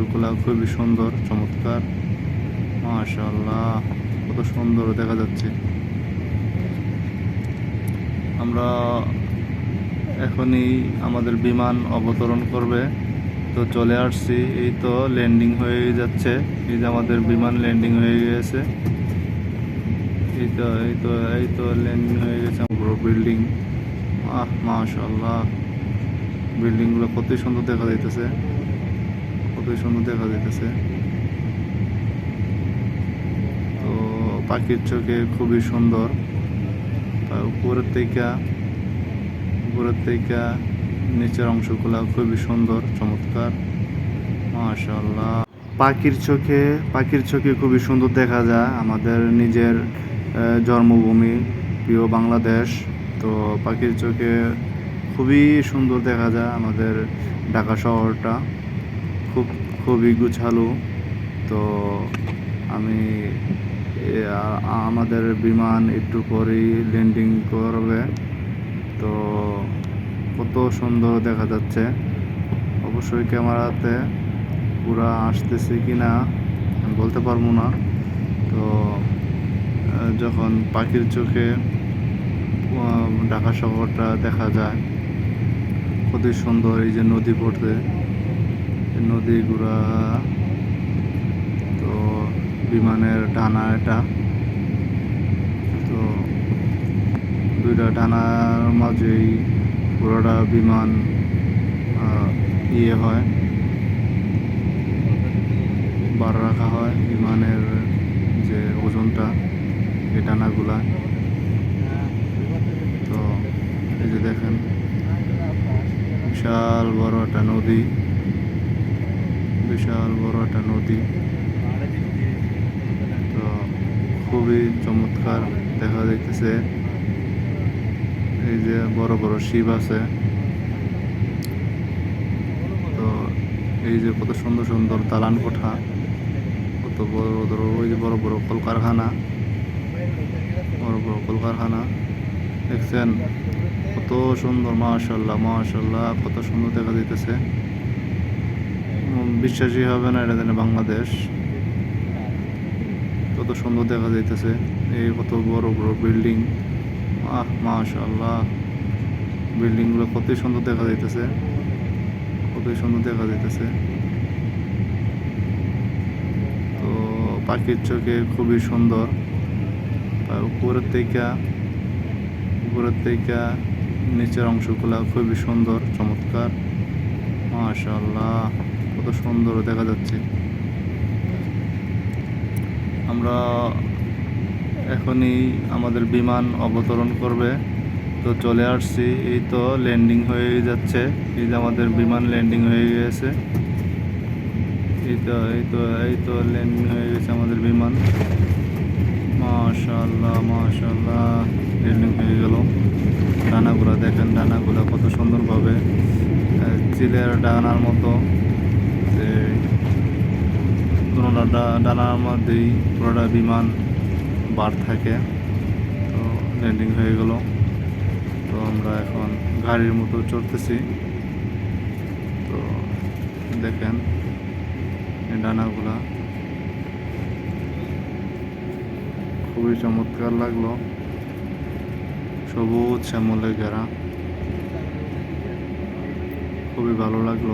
অংশগুলা খুবই সুন্দর, চমৎকার। মাশাআল্লাহ, কত সুন্দর দেখা যাচ্ছে। আমরা এখনই আমাদের বিমান অবতরণ করবে। তো চলে আসছি, এই তো ল্যান্ডিং হয়ে যাচ্ছে। এই যে আমাদের বিমান ল্যান্ডিং হয়ে গেছে। এই তো এই তো এই তো ল্যান্ডিং হয়ে গেছে পুরো বিল্ডিং আহ, মাশাআল্লাহ। বিল্ডিংগুলো কতই সুন্দর দেখা যাইতেছে। কতই দেখা যাইতেছে। তো পাখির চোখে খুবই সুন্দর। তার উপরের থেকে উপরের থেকে নিচের অংশগুলো খুবই সুন্দর, চমৎকার। মাশাআল্লাহ। পাখির চোখে পাখির চোখে খুবই সুন্দর দেখা যায় আমাদের নিজের জন্মভূমি, প্রিয় বাংলাদেশ। তো পাখির চোখে খুবই সুন্দর দেখা যায় আমাদের ঢাকা শহরটা। খুব, খুবই গুছালো। তো আমি আমাদের বিমান একটু পরেই ল্যান্ডিং করবে। তো কত সুন্দর দেখা যাচ্ছে। অবশ্যই ক্যামেরাতে পুরা আসতেছে কি না বলতে পারব না। তো যখন পাখির চোখে ঢাকা শহরটা দেখা যায়, কতই সুন্দর এই যে নদী পড়তে। এই নদীগুলা তো বিমানের ডানা এটা। তো দুইটা ডানার মাঝেই পুরোটা বিমান ইয়ে হয়। বার রাখা হয় বিমানের যে ওজনটা, এই ডানাগুলা তো এই যে দেখেন, বিশাল বড় একটা নদী। বিশাল বড় একটা নদী। তো খুবই চমৎকার দেখা যাইতেছে। এই যে বড় বড় শিব আছে। তো এই যে কত সুন্দর সুন্দর দালান কোঠা, কত বড় বড় ওই যে বড় বড় কলকারখানা, বড় বড় কলকারখানা। দেখছেন? কত সুন্দর, মাশাল্লাহ মাশাল্লাহ, কত সুন্দর দেখা যাইতেছে। বিশ্বাসই হবে না, এটা যেন বাংলাদেশ। কত সুন্দর দেখা যাইতেছে এই কত বড় বড় বিল্ডিং আহ মাশাল্লাহ বিল্ডিংগুলো কতই সুন্দর দেখা যাইতেছে। কতই সুন্দর দেখা যাইতেছে। তো পাখির চোখে খুবই সুন্দর। উপরের থেকে উপরের থেকে নিচের অংশগুলো খুবই সুন্দর, চমৎকার। মাশাআল্লাহ। কত সুন্দর দেখা যাচ্ছে। আমরা এখনই আমাদের বিমান অবতরণ করবে। তো চলে আসছি, এই তো ল্যান্ডিং হয়ে যাচ্ছে। এই যে আমাদের বিমান ল্যান্ডিং হয়ে গেছে। এই তো এই তো এই তো ল্যান্ডিং হয়ে গেছে আমাদের বিমান। মাশাআল্লাহ মাশাআল্লাহ ল্যান্ডিং হয়ে গেল। ডানাগুলো দেখেন, ডানাগুলো কত সুন্দরভাবে চিলের ডানার মতো। ডানার মধ্যেই পুরোটা বিমান বার থাকে, তো ল্যান্ডিং হয়ে গেল। তো আমরা এখন গাড়ির মতো চড়তেছি। তো দেখেন এই ডানাগুলা খুবই চমৎকার লাগল। সবুজ শ্যামলে ঘেরা। খুবই ভালো লাগল।